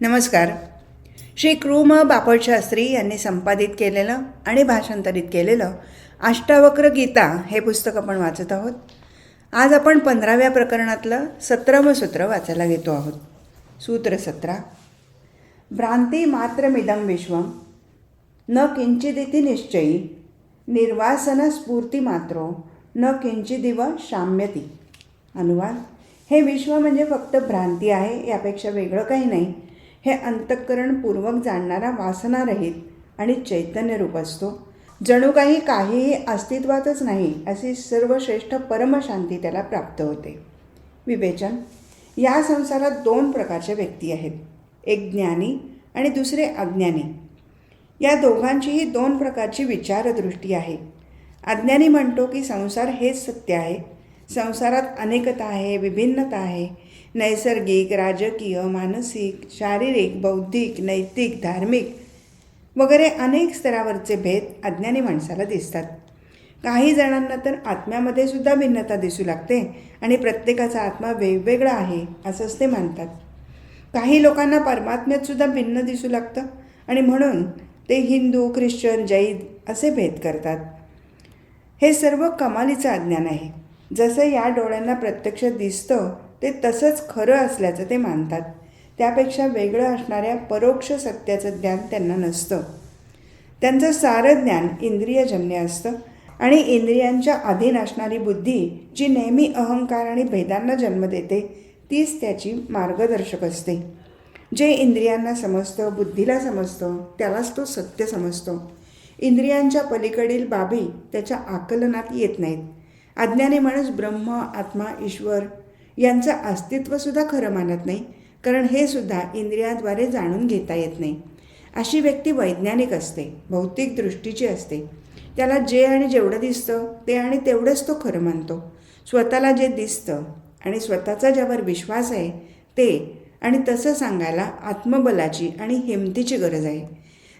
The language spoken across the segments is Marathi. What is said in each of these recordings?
नमस्कार. श्री कृम बापटशास्त्री यांनी संपादित केलेलं आणि भाषांतरित केलेलं अष्टावक्र गीता हे पुस्तक आपण वाचत आहोत. आज आपण पंधराव्या प्रकरणातलं सतरावं सूत्र वाचायला घेतो आहोत. सूत्र सतरा. भ्रांती मात्रमिदं विश्व न किंचिदिती निश्चयी निर्वासन स्फूर्ती मात्रो न किंचिदिव शाम्यती. अनुवाद. हे विश्व म्हणजे फक्त भ्रांती आहे यापेक्षा वेगळं काही नाही. हे अंतःकरणपूर्वक जाणणारा वासनारहित आणि चैतन्यरूप असतो. जणू काही काहीही अस्तित्वातच नाही अशी सर्वश्रेष्ठ परमशांती त्याला प्राप्त होते. विवेचन. या संसारात दोन प्रकारच्या व्यक्ती आहेत. एक ज्ञानी आणि दुसरे अज्ञानी. या दोघांचीही दोन प्रकारची विचारदृष्टी आहे. अज्ञानी म्हणतो की संसार हेच सत्य आहे. संसारात अनेकता आहे विभिन्नता आहे नैसर्गिक राजकीय मानसिक शारीरिक बौद्धिक नैतिक धार्मिक वगैरे अनेक स्तरावरचे भेद अज्ञानी माणसाला दिसतात. काही जणांना तर आत्म्यामध्ये सुद्धा भिन्नता दिसू लागते आणि प्रत्येकाचा आत्मा वेगवेगळा आहे असंच ते मानतात. काही लोकांना परमात्म्यात सुद्धा भिन्न दिसू लागतं आणि म्हणून ते हिंदू ख्रिश्चन जैन असे भेद करतात. हे सर्व कमालीचं अज्ञान आहे. जसं या डोळ्यांना प्रत्यक्ष दिसतं ते तसंच खरं असल्याचं ते मानतात. त्यापेक्षा वेगळं असणाऱ्या परोक्ष सत्याचं ज्ञान त्यांना नसतं. त्यांचं सारं ज्ञान इंद्रियजन्य असतं आणि इंद्रियांच्या अधीन असणारी बुद्धी जी नेहमी अहंकार आणि भेदांना जन्म देते तीच त्याची मार्गदर्शक असते. जे इंद्रियांना समजतं बुद्धीला समजतं त्यालाच तो सत्य समजतो. इंद्रियांच्या पलीकडील बाबी त्याच्या आकलनात येत नाहीत. अज्ञानी माणूस ब्रह्म आत्मा ईश्वर यांचं अस्तित्वसुद्धा खरं मानत नाही कारण हे सुद्धा इंद्रियाद्वारे जाणून घेता येत नाही. अशी व्यक्ती वैज्ञानिक असते भौतिक दृष्टीची असते. त्याला जे आणि जेवढं दिसतं ते आणि तेवढंच तो खरं मानतो. स्वतःला जे दिसतं आणि स्वतःचा ज्यावर विश्वास आहे ते आणि तसं सांगायला आत्मबलाची आणि हिमतीची गरज आहे.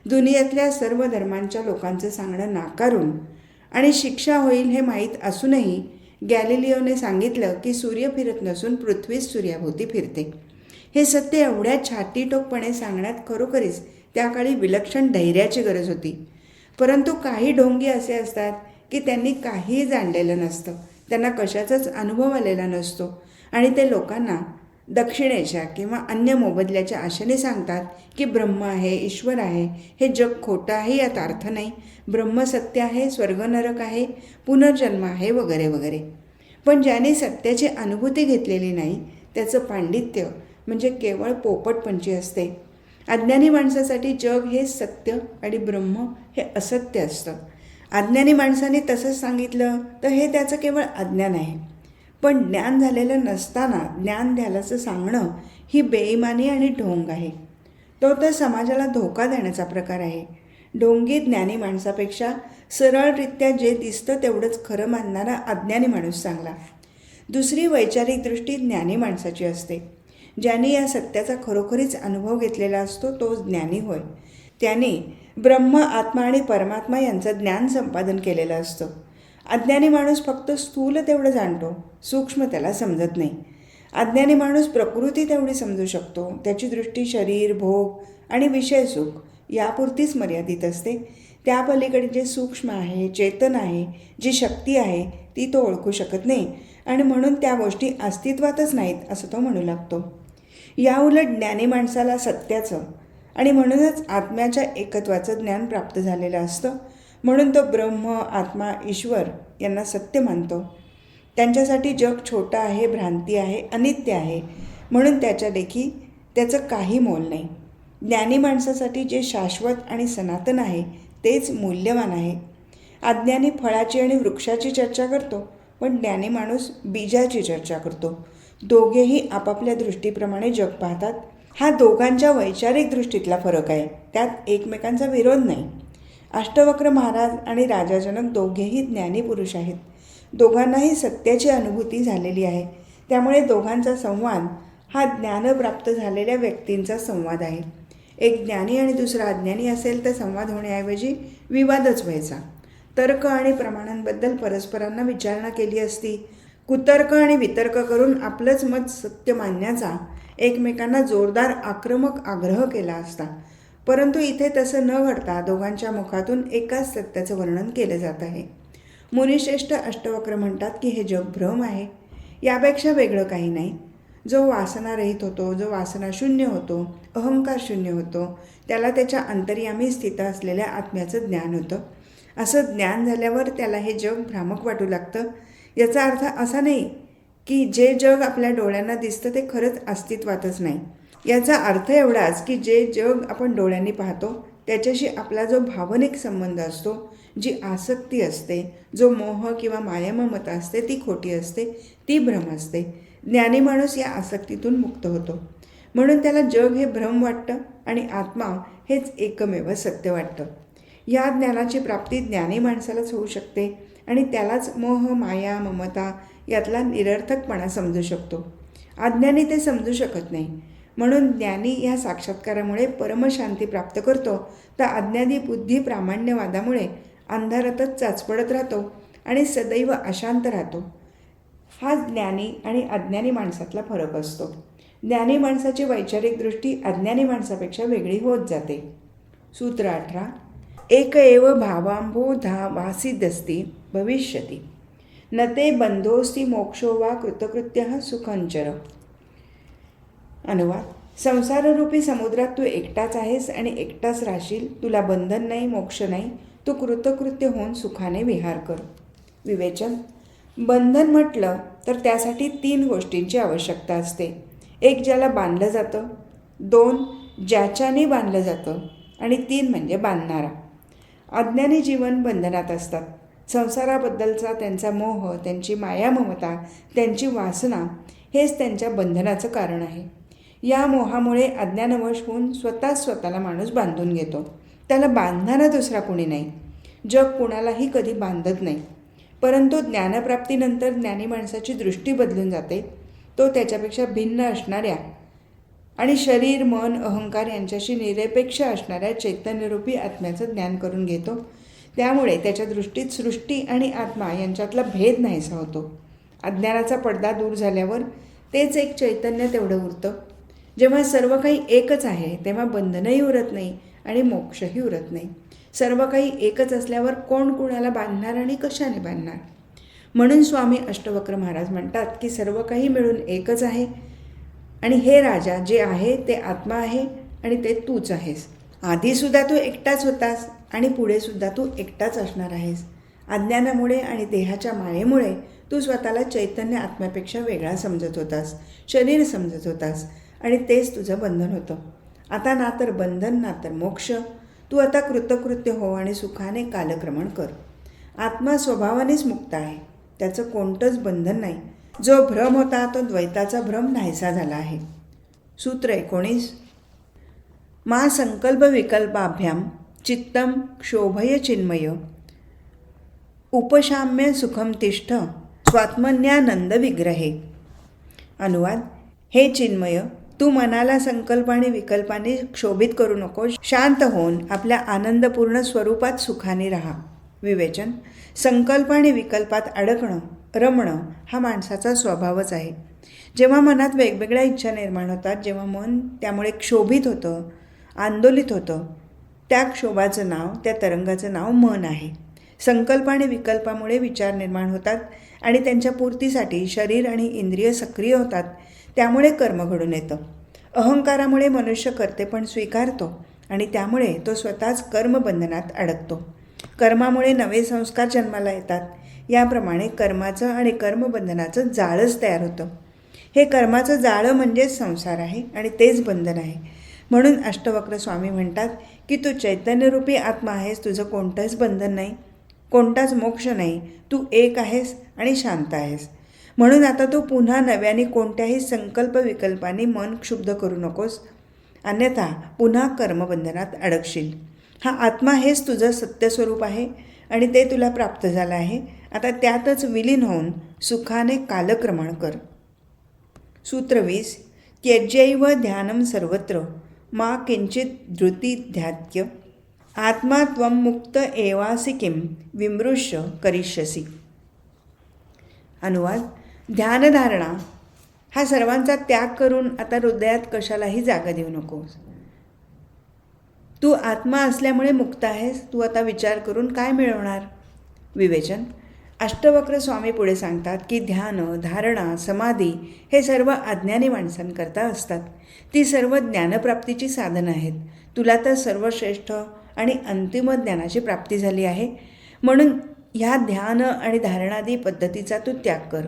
दुनियेतल्या सर्व धर्मांच्या लोकांचं सांगणं नाकारून आणि शिक्षा होईल हे माहीत असूनही गॅलिलिओने सांगितलं की सूर्य फिरत नसून पृथ्वीच सूर्याभोवती फिरते. हे सत्य एवढ्या छातीटोकपणे सांगण्यात खरोखरीच त्या काळी विलक्षण धैर्याची गरज होती. परंतु काही ढोंगी असे असतात की त्यांनी काहीही जाणलेलं नसतं. त्यांना कशाचाच अनुभव आलेला नसतो. आणि ते लोकांना दक्षिणेच्या किंवा अन्य मोबदल्याच्या आशेने सांगतात की ब्रह्म आहे ईश्वर आहे हे जग खोटं आहे यात अर्थ नाही. ब्रह्म सत्य आहे स्वर्ग नरक आहे पुनर्जन्म आहे वगैरे वगैरे. पण ज्याने सत्याची अनुभूती घेतलेली नाही त्याचं पांडित्य म्हणजे केवळ पोपटपंची असते. अज्ञानी माणसासाठी जग हे सत्य आणि ब्रह्म हे असत्य असतं. अज्ञानी माणसाने तसंच सांगितलं तर हे त्याचं केवळ अज्ञान आहे. पण ज्ञान झालेलं नसताना ज्ञान द्यायलाचं सांगणं ही बेईमानी आणि ढोंग आहे. तो तर समाजाला धोका देण्याचा प्रकार आहे. ढोंगी ज्ञानी माणसापेक्षा सरळरित्या जे दिसतं तेवढंच खरं मानणारा अज्ञानी माणूस चांगला. दुसरी वैचारिक दृष्टी ज्ञानी माणसाची असते. ज्याने या सत्याचा खरोखरीच अनुभव घेतलेला असतो तो ज्ञानी होय. त्याने ब्रह्म आत्मा आणि परमात्मा यांचं ज्ञान संपादन केलेलं असतं. अज्ञानी माणूस फक्त स्थूल तेवढं जाणतो सूक्ष्म त्याला समजत नाही. अज्ञानी माणूस प्रकृती तेवढी समजू शकतो त्याची दृष्टी शरीर भोग आणि विषय सुख यापुरतीच मर्यादित असते. त्या पलीकडे जे सूक्ष्म आहे चेतन आहे जी शक्ती आहे ती तो ओळखू शकत नाही आणि म्हणून त्या गोष्टी अस्तित्वातच नाहीत असं तो म्हणू लागतो. याउलट ज्ञानी माणसाला सत्याचं आणि म्हणूनच आत्म्याच्या एकत्वाचं ज्ञान प्राप्त झालेलं असतं. म्हणून तो ब्रह्म आत्मा ईश्वर यांना सत्य मानतो. त्यांच्यासाठी जग छोटं आहे भ्रांती आहे अनित्य आहे. म्हणून त्याच्या देखी त्याचं काही मोल नाही. ज्ञानी माणसासाठी जे शाश्वत आणि सनातन आहे तेच मूल्यवान आहे. अज्ञानी फळाची आणि वृक्षाची चर्चा करतो पण ज्ञानी माणूस बीजाची चर्चा करतो. दोघेही आपापल्या दृष्टीप्रमाणे जग पाहतात. हा दोघांच्या वैचारिक दृष्टीतला फरक आहे. त्यात एकमेकांचा विरोध नाही. अष्टवक्र महाराज आणि राजाजनक दोघेही ज्ञानी पुरुष आहेत. दोघांनाही सत्याची अनुभूती झालेली आहे. त्यामुळे दोघांचा संवाद हा ज्ञानप्राप्त झालेल्या व्यक्तींचा संवाद आहे. एक ज्ञानी आणि दुसरा अज्ञानी असेल तर संवाद होण्याऐवजी विवादच व्हायचा. तर्क आणि प्रमाणांबद्दल परस्परांना विचारणा केली असती कुतर्क आणि वितर्क करून आपलंच मत सत्य मानण्याचा एकमेकांना जोरदार आक्रमक आग्रह केला असता परंतु इथे तसं न घडता दोघांच्या मुखातून एकाच सत्याचं वर्णन केलं जात आहे. मुनिश्रेष्ठ अष्टवक्र म्हणतात की हे जग भ्रम आहे. यापेक्षा वेगळं काही नाही. जो वासनारहित होतो जो वासना शून्य होतो अहंकार शून्य होतो त्याला त्याच्या अंतर्यामी स्थित असलेल्या आत्म्याचं ज्ञान होतं. असं ज्ञान झाल्यावर त्याला हे जग भ्रामक वाटू लागतं. याचा अर्थ असा नाही की जे जग आपल्या डोळ्यांना दिसतं ते खरंच अस्तित्वातच नाही. याचा अर्थ एवढाच की जे जग आपण डोळ्यांनी पाहतो त्याच्याशी आपला जो भावनिक संबंध असतो जी आसक्ती असते जो मोह किंवा मायाममता असते ती खोटी असते ती भ्रम असते. ज्ञानी माणूस या आसक्तीतून मुक्त होतो. म्हणून त्याला जग हे भ्रम वाटतं आणि आत्मा हेच एकमेव सत्य वाटतं. या ज्ञानाची प्राप्ती ज्ञानी माणसालाच होऊ शकते आणि त्यालाच मोह माया ममता यातला निरर्थकपणा समजू शकतो. अज्ञानी ते समजू शकत नाही. म्हणून ज्ञानी या साक्षात्कारामुळे परमशांती प्राप्त करतो तर अज्ञानी बुद्धी प्रामाण्यवादामुळे अंधारातच चाचपडत राहतो आणि सदैव अशांत राहतो. हा ज्ञानी आणि अज्ञानी माणसातला फरक असतो. ज्ञानी माणसाची वैचारिक दृष्टी अज्ञानी माणसापेक्षा वेगळी होत जाते. सूत्र अठरा एक एव भावांबोधा वासिदस्ती भविष्यती। न ते बंधोस्ती मोक्षो वा कृतकृत्य सुखंचर अनुवाद. संसाररूपी समुद्रात तू एकटाच आहेस आणि एकटाच राहशील. तुला बंधन नाही मोक्ष नाही. तू कृतकृत्य होऊन सुखाने विहार कर. विवेचन. बंधन म्हटलं तर त्यासाठी तीन गोष्टींची आवश्यकता असते. एक ज्याला बांधलं जातं. दोन ज्याच्याने बांधलं जातं. आणि तीन म्हणजे बांधणारा. अज्ञानी जीवन बंधनात असतात. संसाराबद्दलचा त्यांचा मोह त्यांची मायाममता त्यांची वासना हेच त्यांच्या बंधनाचं कारण आहे. या मोहामुळे अज्ञानवश होऊन स्वतःच स्वतःला माणूस बांधून घेतो. त्याला बांधणारा दुसरा कोणी नाही. जग कुणालाही कधी बांधत नाही. परंतु ज्ञानप्राप्तीनंतर ज्ञानी माणसाची दृष्टी बदलून जाते. तो त्याच्यापेक्षा भिन्न असणाऱ्या आणि शरीर मन अहंकार यांच्याशी निरपेक्ष असणाऱ्या चैतन्यरूपी आत्म्याचं ज्ञान करून घेतो. त्यामुळे त्याच्या दृष्टीत सृष्टी आणि आत्मा यांच्यातला भेद नाहीसा होतो. अज्ञानाचा पडदा दूर झाल्यावर तेच एक चैतन्य तेवढं उरतं. जेव्हा सर्व काही एकच आहे तेव्हा बंधनही उरत नाही आणि मोक्षही उरत नाही. सर्व काही एकच असल्यावर कोण कुणाला बांधणार आणि कशाने बांधणार? म्हणून स्वामी अष्टवक्र महाराज म्हणतात की सर्व काही मिळून एकच आहे आणि हे राजा जे आहे ते आत्मा आहे आणि ते तूच आहेस. आधीसुद्धा तू एकटाच होतास आणि पुढेसुद्धा तू एकटाच असणार आहेस. अज्ञानामुळे आणि देहाच्या मायेमुळे तू स्वतःला चैतन्य आत्म्यापेक्षा वेगळा समजत होतास शरीर समजत होतास. आणि तेच तुझं बंधन होतं. आता ना तर बंधन ना तर मोक्ष. तू आता कृतकृत्य हो आणि सुखाने कालक्रमण कर. आत्मा स्वभावानेच मुक्त आहे. त्याचं कोणतंच बंधन नाही. जो भ्रम होता तो द्वैताचा भ्रम नाहीसा झाला आहे. सूत्र एकोणीस. मा संकल्प विकल्पाभ्याम चित्तम क्षोभय चिन्मय उपशाम्य सुखम तिष्ठ स्वात्मन्यानंद विग्रहे. अनुवाद. हे चिन्मय तू मनाला संकल्प आणि विकल्पाने क्षोभित करू नकोस. शांत होऊन आपल्या आनंदपूर्ण स्वरूपात सुखाने राहा. विवेचन. संकल्प आणि विकल्पात अडकणं रमणं हा माणसाचा स्वभावच आहे. जेव्हा मनात वेगवेगळ्या इच्छा निर्माण होतात जेव्हा मन त्यामुळे क्षोभित होतं आंदोलित होतं त्या क्षोभाचं नाव त्या तरंगाचं नाव मन आहे. संकल्प आणि विकल्पामुळे विचार निर्माण होतात आणि त्यांच्या पूर्तीसाठी शरीर आणि इंद्रिय सक्रिय होतात. त्यामुळे कर्म घडून येतं. अहंकारामुळे मनुष्य करते पण स्वीकारतो आणि त्यामुळे तो स्वतःच कर्मबंधनात अडकतो. कर्मामुळे नवे संस्कार जन्माला येतात. याप्रमाणे कर्माचं आणि कर्मबंधनाचं जाळंच तयार होतं. हे कर्माचं जाळं म्हणजेच संसार आहे आणि तेच बंधन आहे. म्हणून अष्टवक्र स्वामी म्हणतात की तू चैतन्यरूपी आत्मा आहेस तुझं कोणतंच बंधन नाही. कोणताच मोक्ष नाही. तू एक आहेस आणि शांत आहेस. म्हणून आता तू पुन्हा नव्याने कोणत्याही संकल्प विकल्पाने मन क्षुब्ध करू नकोस. अन्यथा पुन्हा कर्मबंधनात अडकशील. हा आत्मा हेच तुझं सत्यस्वरूप आहे आणि ते तुला प्राप्त झालं आहे. आता त्यातच विलीन होऊन सुखाने कालक्रमण कर. सूत्र वीस. त्यज्यैव ध्यानं सर्वत्र. मा किंचित धृती ध्यात्य. आत्मा त्वं मुक्त एवासि किं विमृश्य करिष्यसि. अनुवाद. ध्यानधारणा हा सर्वांचा त्याग करून आता हृदयात कशालाही जागा देऊ नकोस तू आत्मा असल्यामुळे मुक्त आहेस. तू आता विचार करून काय मिळवणार? विवेचन. अष्टवक्र स्वामी पुढे सांगतात की ध्यान धारणा समाधी हे सर्व अज्ञानी माणसांकरता असतात. ती सर्व ज्ञानप्राप्तीची साधनं आहेत. तुला तर सर्वश्रेष्ठ आणि अंतिम ज्ञानाची प्राप्ती झाली आहे. म्हणून ह्या ध्यान आणि धारणादी पद्धतीचा तू त्याग कर.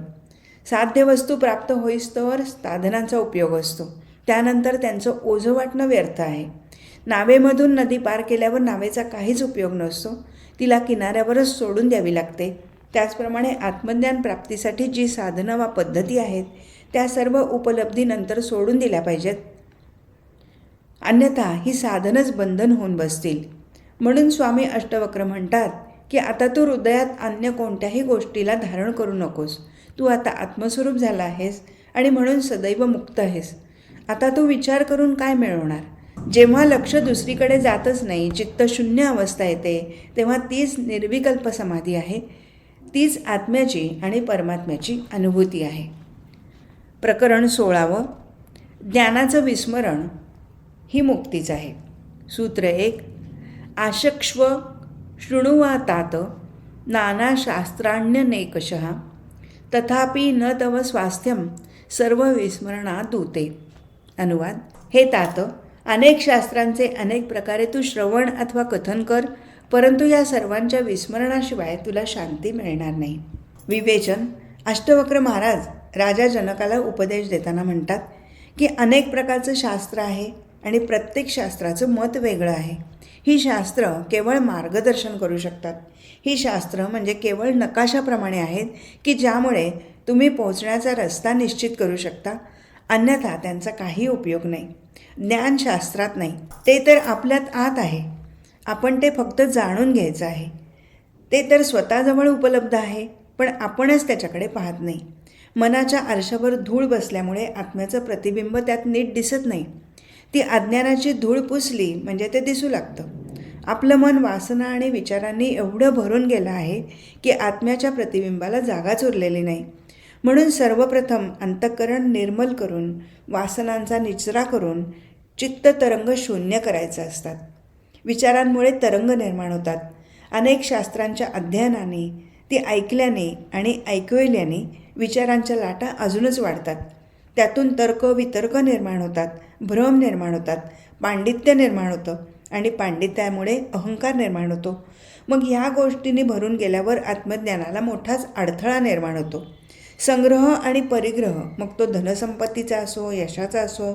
साध्य वस्तू प्राप्त होईस्तोवर साधनांचा उपयोग असतो. त्यानंतर त्यांचं ओझं वाटणं व्यर्थ आहे. नावेमधून नदी पार केल्यावर नावेचा काहीच उपयोग नसतो. तिला किनाऱ्यावरच सोडून द्यावी लागते. त्याचप्रमाणे आत्मज्ञान प्राप्तीसाठी जी साधनं वा पद्धती आहेत त्या सर्व उपलब्धीनंतर सोडून दिल्या पाहिजेत. अन्यथा ही साधनच बंधन होऊन बसतील. म्हणून स्वामी अष्टवक्र म्हणतात की आता तू हृदयात अन्य कोणत्याही गोष्टीला धारण करू नकोस. तू आता आत्मस्वरूप झाला आहेस आणि म्हणून सदैव मुक्त आहेस. आता तू विचार करून काय मिळवणार? जेव्हा लक्ष दुसरीकडे जातच नाही चित्तशून्य अवस्था येते तेव्हा तीच निर्विकल्प समाधी आहे. तीच आत्म्याची आणि परमात्म्याची अनुभूती आहे. प्रकरण सोळावं. ज्ञानाचं विस्मरण ही मुक्तीच आहे. सूत्र एक. आशक्ष्व शृणुवातात नानाशास्त्राण्यनेकश तथापि न तव स्वास्थ्यम सर्व विस्मरणात दूते. अनुवाद हे तात अनेक शास्त्रांचे अनेक प्रकारे तू श्रवण अथवा कथन कर परंतु या सर्वांच्या विस्मरणाशिवाय तुला शांती मिळणार नाही. विवेचन अष्टवक्र महाराज राजा जनकाला उपदेश देताना म्हणतात की अनेक प्रकारचं शास्त्र आहे आणि प्रत्येक शास्त्राचं मत वेगळं आहे. ही शास्त्र केवळ मार्गदर्शन करू शकतात. ही शास्त्र म्हणजे केवळ नकाशाप्रमाणे आहेत की ज्यामुळे तुम्ही पोहोचण्याचा रस्ता निश्चित करू शकता. अन्यथा त्यांचा काही उपयोग नाही. ज्ञानशास्त्रात नाही. ते तर आपल्यात आत आहे. आपण ते फक्त जाणून घ्यायचं आहे. ते तर स्वतःजवळ उपलब्ध आहे पण आपणच त्याच्याकडे पाहत नाही. मनाच्या आरशावर धूळ बसल्यामुळे आत्म्याचं प्रतिबिंब त्यात नीट दिसत नाही. ती अज्ञानाची धूळ पुसली म्हणजे ते दिसू लागतं. आपलं मन वासना आणि विचारांनी एवढं भरून गेलं आहे की आत्म्याच्या प्रतिबिंबाला जागाच उरलेली नाही. म्हणून सर्वप्रथम अंतःकरण निर्मल करून वासनांचा निचरा करून चित्त तरंग शून्य करायचं असतात. विचारांमुळे तरंग निर्माण होतात. अनेक शास्त्रांच्या अध्ययनाने ती ऐकल्याने आणि ऐकविल्याने विचारांच्या लाटा अजूनच वाढतात. त्यातून तर्क वितर्क निर्माण होतात भ्रम निर्माण होतात पांडित्य निर्माण होतं. आणि पांडित्यामुळे अहंकार निर्माण होतो. मग ह्या गोष्टींनी भरून गेल्यावर आत्मज्ञानाला मोठाच अडथळा निर्माण होतो. संग्रह आणि परिग्रह मग तो धनसंपत्तीचा असो यशाचा असो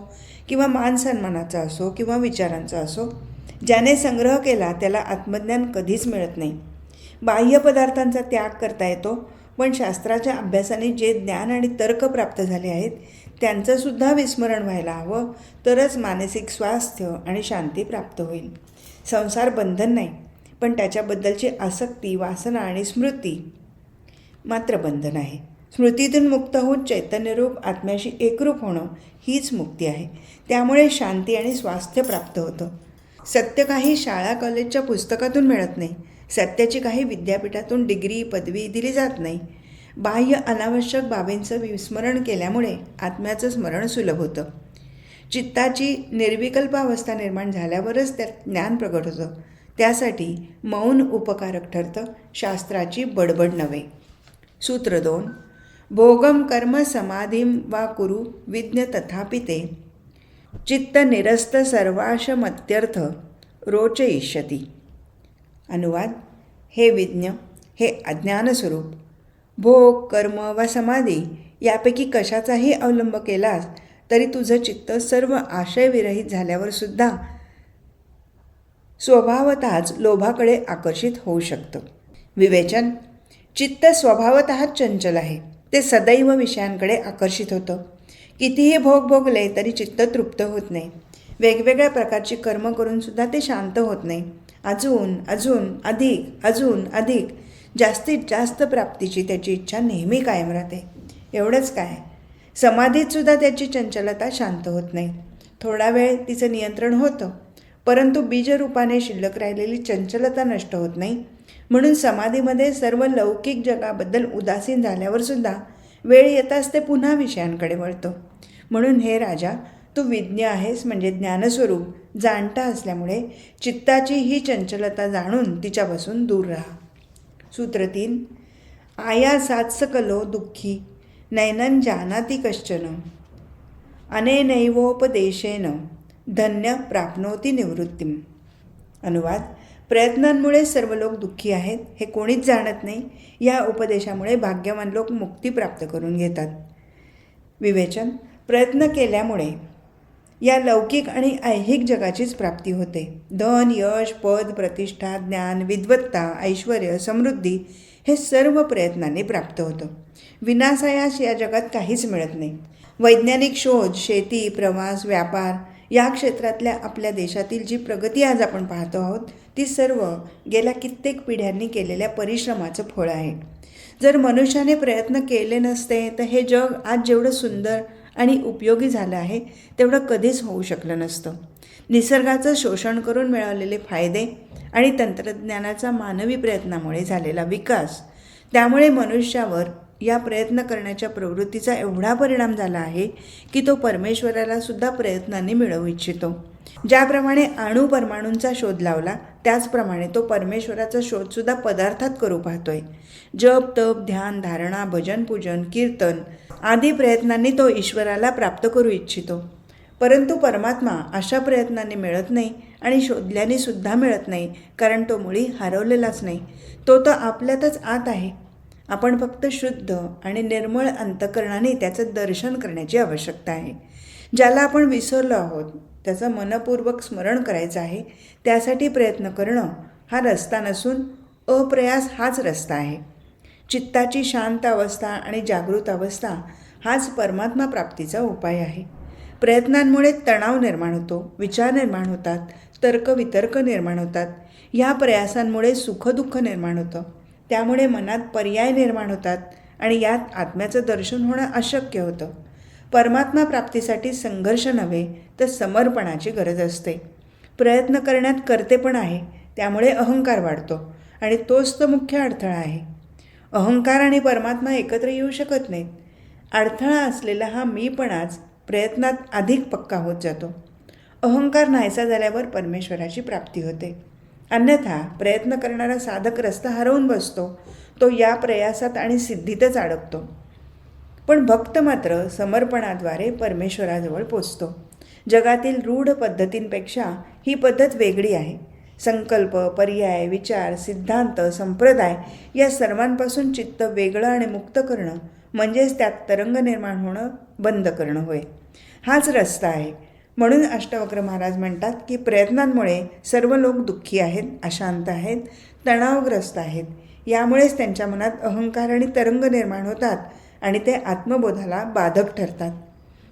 किंवा मानसन्मानाचा असो किंवा विचारांचा असो ज्याने संग्रह केला त्याला आत्मज्ञान कधीच मिळत नाही. बाह्य पदार्थांचा त्याग करता येतो पण शास्त्राच्या अभ्यासाने जे ज्ञान आणि तर्क प्राप्त झाले आहेत त्यांचंसुद्धा विस्मरण व्हायला हवं तरच मानसिक स्वास्थ्य आणि शांती प्राप्त होईल. संसार बंधन नाही पण त्याच्याबद्दलची आसक्ती वासना आणि स्मृती मात्र बंधन आहे. स्मृतीतून मुक्त होऊन चैतन्यरूप आत्म्याशी एकरूप होणं हीच मुक्ती आहे. त्यामुळे शांती आणि स्वास्थ्य प्राप्त होतं. सत्य काही शाळा कॉलेजच्या पुस्तकातून मिळत नाही. सत्याची काही विद्यापीठातून डिग्री पदवी दिली जात नाही. बाह्य अनावश्यक बाबींचं विस्मरण केल्यामुळे आत्म्याचं स्मरण सुलभ होतं. चित्ताची निर्विकल्प अवस्था निर्माण झाल्यावरच त्यात ज्ञान प्रगट होतं. त्यासाठी मौन उपकारक ठरतं शास्त्राची बडबड नव्हे. सूत्र दोन भोगम कर्म समाधीम वा कुरु विज्ञ तथापि ते. चित्त निरस्त सर्वाशमत्यर्थ रोचयिष्यती. अनुवाद हे विज्ञ हे अज्ञानस्वरूप. भोग कर्म वा समाधी यापैकी कशाचाही अवलंब केलास तरी तुझं चित्त सर्व आशयविरहित झाल्यावर सुद्धा स्वभावतःच लोभाकडे आकर्षित होऊ शकतं. विवेचन. चित्त स्वभावतःच चंचल आहे. ते सदैव विषयांकडे आकर्षित होतं. कितीही भोग भोगले तरी चित्त तृप्त होत नाही. वेगवेगळ्या प्रकारची कर्म करूनसुद्धा ते शांत होत नाही. अजून अजून अधिक अजून अधिक जास्तीत जास्त प्राप्तीची त्याची इच्छा नेहमी कायम राहते. एवढंच काय. समाधीतसुद्धा त्याची चंचलता शांत होत नाही. थोडा वेळ तिचं नियंत्रण होतं. परंतु बीजरूपाने शिल्लक राहिलेली चंचलता नष्ट होत नाही. म्हणून समाधीमध्ये सर्व लौकिक जगाबद्दल उदासीन झाल्यावरसुद्धा वेळ येताच ते पुन्हा विषयांकडे वळतो. म्हणून हे राजा तू विज्ञ आहेस म्हणजे ज्ञानस्वरूप जाणता असल्यामुळे चित्ताची ही चंचलता जाणून तिच्यापासून दूर राहा. सूत्र तीन आया सात्सकलो दुःखी नैनन जानाती कश्चन. अनेनैवोपदेशेन धन्य प्राप्नोती निवृत्ती अनुवाद प्रयत्नांमुळे सर्व लोक दुःखी आहेत हे कोणीच जाणत नाही. या उपदेशामुळे भाग्यवान लोक मुक्ती प्राप्त करून घेतात. विवेचन प्रयत्न केल्यामुळे या लौकिक आणि ऐहिक जगाचीच प्राप्ती होते. धन यश पद प्रतिष्ठा ज्ञान विद्वत्ता ऐश्वर समृद्धी हे सर्व प्रयत्नांनी प्राप्त होतं. विनासायास या जगात काहीच मिळत नाही. वैज्ञानिक शोध शेती प्रवास व्यापार या क्षेत्रातल्या आपल्या देशातील जी प्रगती आज आपण पाहतो आहोत ती सर्व गेल्या कित्येक पिढ्यांनी केलेल्या परिश्रमाचं फळ आहे. जर मनुष्याने प्रयत्न केले नसते तर हे जग आज जेवढं सुंदर आणि उपयोगी झालं आहे तेवढं कधीच होऊ शकलं नसतं. निसर्गाचं शोषण करून मिळालेले फायदे आणि तंत्रज्ञानाचा मानवी प्रयत्नामुळे झालेला विकास त्यामुळे मनुष्यावर या प्रयत्न करण्याच्या प्रवृत्तीचा एवढा परिणाम झाला आहे की तो परमेश्वराला सुद्धा प्रयत्नांनी मिळवू इच्छितो. ज्याप्रमाणे अणू परमाणूंचा शोध लावला त्याचप्रमाणे तो परमेश्वराचा शोधसुद्धा पदार्थात करू पाहतोय. जप तप ध्यान धारणा भजन पूजन कीर्तन आदी प्रयत्नांनी तो ईश्वराला प्राप्त करू इच्छितो. परंतु परमात्मा अशा प्रयत्नांनी मिळत नाही आणि शोधल्याने सुद्धा मिळत नाही कारण तो मुळी हरवलेलाच नाही. तो तर आपल्यातच आत आहे. आपण फक्त शुद्ध आणि निर्मळ अंतकरणाने त्याचं दर्शन करण्याची आवश्यकता आहे. ज्याला आपण विसरलो आहोत त्याचं मनपूर्वक स्मरण करायचं आहे त्यासाठी प्रयत्न करणं हा रस्ता नसून अप्रयास हाच रस्ता आहे. चित्ताची शांत अवस्था आणि जागृत अवस्था हाच परमात्मा प्राप्तीचा उपाय आहे. प्रयत्नांमुळे तणाव निर्माण होतो विचार निर्माण होतात तर्कवितर्क निर्माण होतात. ह्या प्रयासांमुळे सुखदुःख निर्माण होतं. त्यामुळे मनात पर्याय निर्माण होतात आणि यात आत्म्याचं दर्शन होणं अशक्य होतं. परमात्मा प्राप्तीसाठी संघर्ष नव्हे तर समर्पणाची गरज असते. प्रयत्न करण्यात करतेपण आहे त्यामुळे अहंकार वाढतो आणि तोच तर मुख्य अडथळा आहे. अहंकार आणि परमात्मा एकत्र येऊ शकत नाहीत. अडथळा असलेला हा मीपणाच प्रयत्नात अधिक पक्का होत जातो. अहंकार नाहीसा झाल्यावर परमेश्वराची प्राप्ती होते. अन्यथा प्रयत्न करणारा साधक रस्ता हरवून बसतो तो या प्रयासात आणि सिद्धीतच अडकतो. पण भक्त मात्र समर्पणाद्वारे परमेश्वराजवळ पोचतो. जगातील रूढ पद्धतींपेक्षा ही पद्धत वेगळी आहे. संकल्प पर्याय विचार सिद्धांत संप्रदाय या सर्वांपासून चित्त वेगळं आणि मुक्त करणं म्हणजेच त्यात तरंग निर्माण होणं बंद करणं होय. हाच रस्ता आहे. म्हणून अष्टवक्र महाराज म्हणतात की प्रयत्नांमुळे सर्व लोक दुःखी आहेत अशांत आहेत तणावग्रस्त आहेत. यामुळेच त्यांच्या मनात अहंकार आणि तरंग निर्माण होतात आणि ते आत्मबोधाला बाधक ठरतात.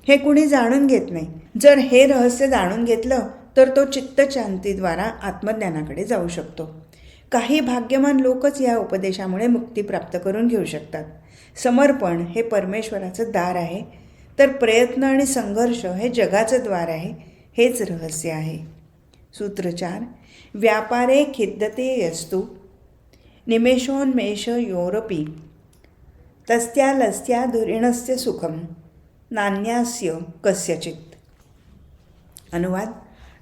हे कुणी जाणून घेत नाही. जर हे रहस्य जाणून घेतलं तर तो चित्तशांतीद्वारा आत्मज्ञानाकडे जाऊ शकतो. काही भाग्यवान लोकच या उपदेशामुळे मुक्ती प्राप्त करून घेऊ शकतात. समर्पण हे परमेश्वराचं दार आहे. तर प्रयत्न आणि संघर्ष हे जगाचं द्वार आहे हेच रहस्य आहे. सूत्रचार व्यापारे खिद्दते यस्तु। निमेषोन्मेष योरपी। तस्त्या लस्त्या धुरीणस्य सुखम। नान्यास्य कस्यचित। अनुवाद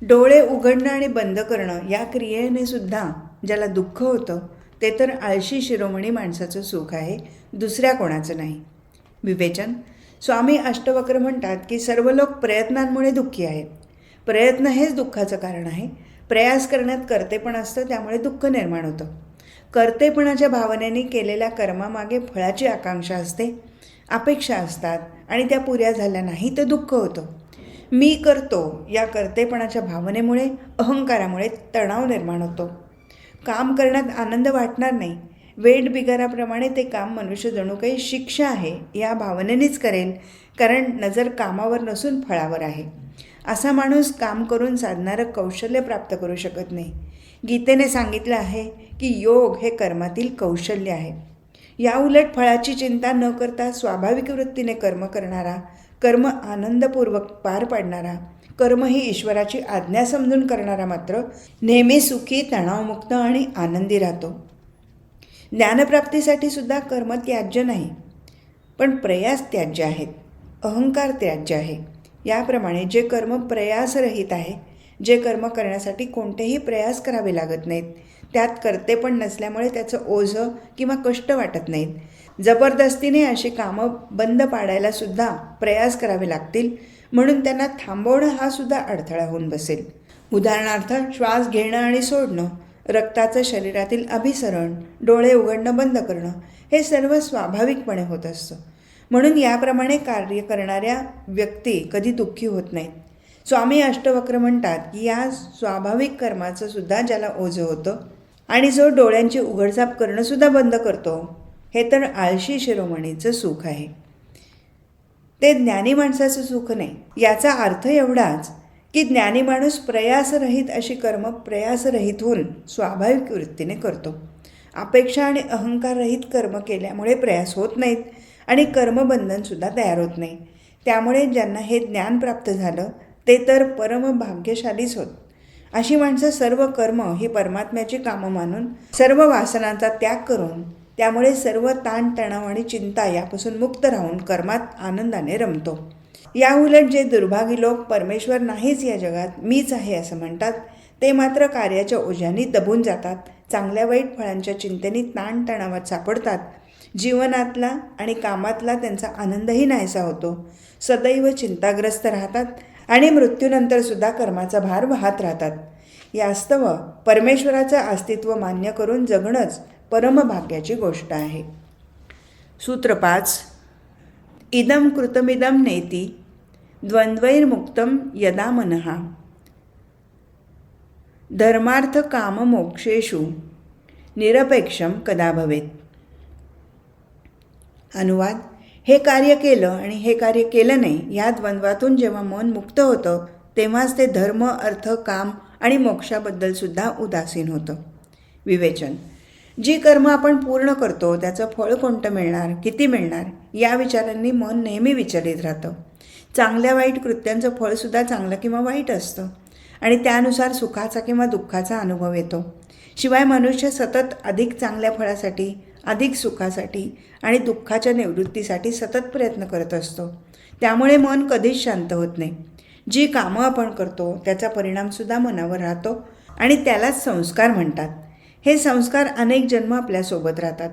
डोळे उघडणं आणि बंद करणं या क्रियेने सुद्धा ज्याला दुःख होतं ते तर आळशी शिरोमणी माणसाचं सुख आहे दुसऱ्या कोणाचं नाही. विवेचन स्वामी अष्टवक्र म्हणतात की सर्व लोक प्रयत्नांमुळे दुःखी आहेत. प्रयत्न हेच दुःखाचं कारण आहे. प्रयास करण्यात कर्तेपण असतं त्यामुळे दुःख निर्माण होतं. कर्तेपणाच्या भावनेने केलेल्या कर्मामागे फळाची आकांक्षा असते. अपेक्षा असतात आणि त्या पुऱ्या झाल्या नाही तर दुःख होतं. मी करतो या कर्तेपणाच्या भावनेमुळे अहंकारामुळे तणाव निर्माण होतो. काम करण्यात आनंद वाटणार नाही. वेट बिगाराप्रमाणे ते काम मनुष्य जणू काही शिक्षा आहे या भावनेनेच करेल कारण नजर कामावर नसून फळावर आहे. असा माणूस काम करून साधणारं कौशल्य प्राप्त करू शकत नाही. गीतेने सांगितलं आहे की योग हे कर्मातील कौशल्य आहे. या उलट फळाची चिंता न करता स्वाभाविक वृत्तीने कर्म करणारा कर्म आनंदपूर्वक पार पाडणारा कर्म ही ईश्वराची आज्ञा समजून करणारा मात्र नेहमी सुखी तणावमुक्त आणि आनंदी राहतो. ज्ञानप्राप्तीसाठी सुद्धा कर्म त्याज्य नाही. पण प्रयास त्याज्य आहेत. अहंकार त्याज्य आहे. याप्रमाणे जे कर्म प्रयासरहित आहे जे कर्म करण्यासाठी कोणतेही प्रयास करावे लागत नाहीत त्यात करते पण नसल्यामुळे त्याचं ओझं किंवा कष्ट वाटत नाहीत. जबरदस्तीने अशी कामं बंद पाडायला सुद्धा प्रयास करावे लागतील म्हणून त्यांना थांबवणं हा सुद्धा अडथळा होऊन बसेल. उदाहरणार्थ श्वास घेणं आणि सोडणं रक्ताचं शरीरातील अभिसरण डोळे उघडणं बंद करणं हे सर्व स्वाभाविकपणे होत असतं. म्हणून याप्रमाणे कार्य करणाऱ्या व्यक्ती कधी दुःखी होत नाहीत. स्वामी अष्टवक्र म्हणतात की या स्वाभाविक कर्माचं सुद्धा ज्याला ओझं होतं आणि जो डोळ्यांची उघडझाप करणंसुद्धा बंद करतो हे तर आळशी शिरोमणीचं सुख आहे. ते ज्ञानी माणसाचं सुख नाही याचा अर्थ एवढाच की ज्ञानी माणूस प्रयासरहित अशी कर्म प्रयासरहित होऊन स्वाभाविक वृत्तीने करतो. अपेक्षा आणि अहंकाररहित कर्म केल्यामुळे प्रयास होत नाहीत आणि कर्मबंधनसुद्धा तयार होत नाही. त्यामुळे ज्यांना हे ज्ञान प्राप्त झालं ते तर परम भाग्यशालीच होत. अशी माणसं सर्व कर्म ही परमात्म्याची कामं मानून सर्व वासनांचा त्याग करून त्यामुळे सर्व ताणतणाव आणि चिंता यापासून मुक्त राहून कर्मात आनंदाने रमतो. या उलट जे दुर्भागी लोक परमेश्वर नाहीच या जगात मीच आहे असं म्हणतात ते मात्र कार्याच्या ओझ्यानी दबून जातात चांगल्या वाईट फळांच्या चिंतेने ताणतणावात सापडतात. जीवनातला आणि कामातला त्यांचा आनंदही नाहीसा होतो. सदैव चिंताग्रस्त राहतात आणि मृत्यूनंतर सुद्धा कर्माचा भार वाहत राहतात. यास्तव परमेश्वराचं अस्तित्व मान्य करून जगणंच परमभाग्याची गोष्ट आहे. सूत्र पाच इदम कृतमिदम नेती द्वंद्वैर्मुक्तम यदा मनहा धर्मार्थ काम मोक्षेषु निरपेक्षम कदा भवेत? अनुवाद हे कार्य केलं आणि हे कार्य केलं नाही या द्वंद्वातून जेव्हा मन मुक्त होतं तेव्हाच ते धर्म अर्थ काम आणि मोक्षाबद्दलसुद्धा उदासीन होतं. विवेचन जी कर्म आपण पूर्ण करतो त्याचं फळ कोणतं मिळणार किती मिळणार या विचारांनी मन नेहमी विचलित राहतं. चांगल्या वाईट कृत्यांचं फळसुद्धा चांगलं किंवा वाईट असतं आणि त्यानुसार सुखाचा किंवा दुःखाचा अनुभव येतो. शिवाय मनुष्य सतत अधिक चांगल्या फळासाठी अधिक सुखासाठी आणि दुःखाच्या निवृत्तीसाठी सतत प्रयत्न करत असतो. त्यामुळे मन कधीच शांत होत नाही. जी कामं आपण करतो त्याचा परिणामसुद्धा मनावर राहतो आणि त्यालाच संस्कार म्हणतात. हे संस्कार अनेक जन्म आपल्यासोबत राहतात.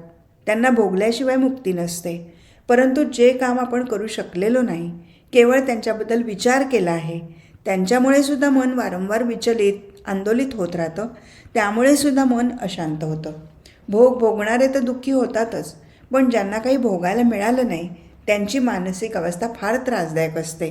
त्यांना भोगल्याशिवाय मुक्ती नसते. परंतु जे काम आपण करू शकलेलो नाही केवळ त्यांच्याबद्दल विचार केला आहे त्यांच्यामुळे सुद्धा मन वारंवार विचलित आंदोलित होत राहतं त्यामुळे सुद्धा मन अशांत होतं. भोग भोगणारे तर दुःखी होतातच पण ज्यांना काही भोगायला मिळालं नाही त्यांची मानसिक अवस्था फार त्रासदायक असते.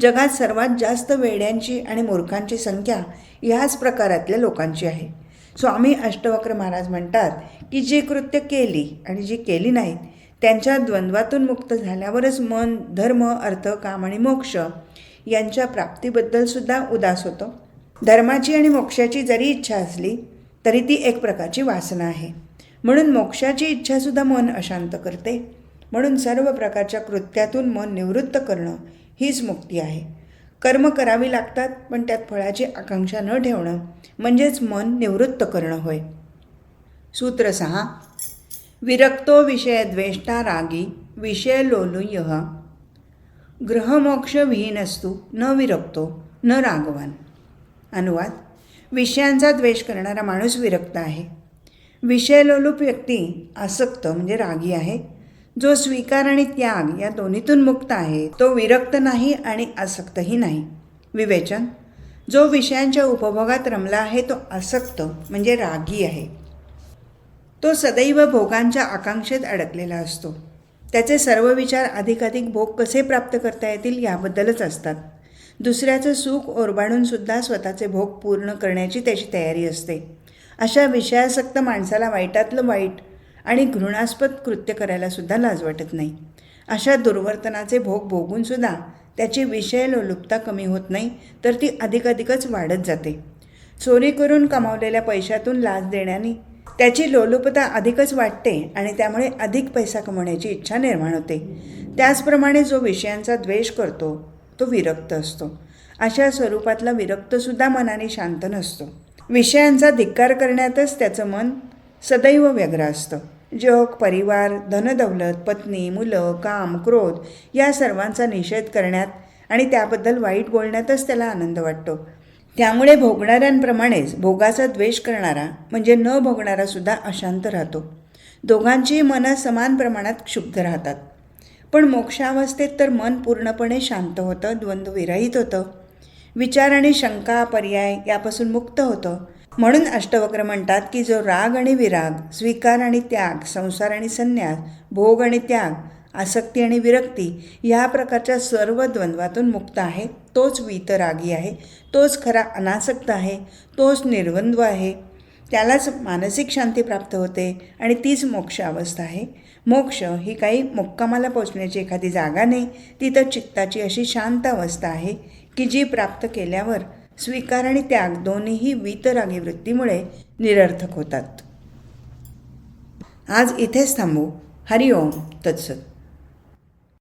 जगात सर्वात जास्त वेड्यांची आणि मूर्खांची संख्या ह्याच प्रकारातल्या लोकांची आहे. स्वामी अष्टवक्र महाराज म्हणतात की जी कृत्य केली आणि जी केली नाहीत त्यांच्या द्वंद्वातून मुक्त झाल्यावरच मन धर्म अर्थ काम आणि मोक्ष यांच्या प्राप्तीबद्दलसुद्धा उदास होतं. धर्माची आणि मोक्षाची जरी इच्छा असली तरी ती एक प्रकारची वासना आहे. म्हणून मोक्षाची इच्छासुद्धा मन अशांत करते. म्हणून सर्व प्रकारच्या कृत्यातून मन निवृत्त करणं हीच मुक्ती आहे. कर्म करावी लागतात पण त्यात फळाची आकांक्षा न ठेवणं म्हणजेच मन निवृत्त करणं होय. सूत्र सहा विरक्तो विषय द्वेष्टा रागी विषय लोलुय ग्रहमोक्ष विहीनस्तू न विरक्तो न रागवान. अनुवाद विषयांचा द्वेष करणारा माणूस विरक्त आहे. विषयलोलूप व्यक्ती आसक्त म्हणजे रागी आहे. जो स्वीकार आणि त्याग या दोन्हीतून मुक्त आहे तो विरक्त नाही आणि आसक्तही नाही. विवेचन. जो विषयांच्या उपभोगात रमला आहे तो आसक्त म्हणजे रागी आहे. तो सदैव भोगांच्या आकांक्षेत अडकलेला असतो. त्याचे सर्व विचार अधिकाधिक भोग कसे प्राप्त करता येतील याबद्दलच असतात. दुसऱ्याचं सुख ओरबाडूनसुद्धा स्वतःचे भोग पूर्ण करण्याची त्याची तयारी असते. अशा विषयासक्त माणसाला वाईटातलं वाईट आणि घृणास्पद कृत्य करायलासुद्धा लाज वाटत नाही. अशा दुर्वर्तनाचे भोग भोगूनसुद्धा त्याची विषय लोलुपता कमी होत नाही तर ती अधिकाधिकच वाढत जाते. चोरी करून कमावलेल्या पैशातून लाच देण्याने त्याची लोलुपता अधिकच वाटते आणि त्यामुळे अधिक पैसा कमवण्याची इच्छा निर्माण होते. त्याचप्रमाणे जो विषयांचा द्वेष करतो तो विरक्त असतो. अशा स्वरूपातला विरक्तसुद्धा मनाने शांत नसतो. विषयांचा धिक्कार करण्यातच त्याचं मन सदैव व्यग्र असतं. जग परिवार धनदौलत पत्नी मुलं काम क्रोध या सर्वांचा निषेध करण्यात आणि त्याबद्दल वाईट बोलण्यातच त्याला आनंद वाटतो. त्यामुळे भोगणाऱ्यांप्रमाणेच भोगाचा द्वेष करणारा म्हणजे न भोगणारा सुद्धा अशांत राहतो. दोघांचीही मनं समान प्रमाणात क्षुब्ध राहतात. पण मोक्षावस्थेत तर मन पूर्णपणे शांत होतं द्वंद्वविरहित होतं. विचार आणि शंका पर्याय यापासून मुक्त होतं. म्हणून अष्टवक्र म्हणतात की जो राग आणि विराग स्वीकार आणि त्याग संसार आणि संन्यास भोग आणि त्याग आसक्ती आणि विरक्ती ह्या प्रकारच्या सर्व द्वंद्वातून मुक्त आहे तोच वीतरागी आहे तोच खरा अनासक्त आहे तोच निर्द्वंद्व आहे. त्यालाच मानसिक शांती प्राप्त होते आणि तीच मोक्ष अवस्था आहे. मोक्ष ही काही मुक्कामाला पोचण्याची एखादी जागा नाही ती तर चित्ताची अशी शांत अवस्था आहे की जी प्राप्त केल्यावर स्वीकार आणि त्याग दोन्हीही वितरागी वृत्तीमुळे निरर्थक होतात. आज इथेच थांबू. हरिओम. तत्सत.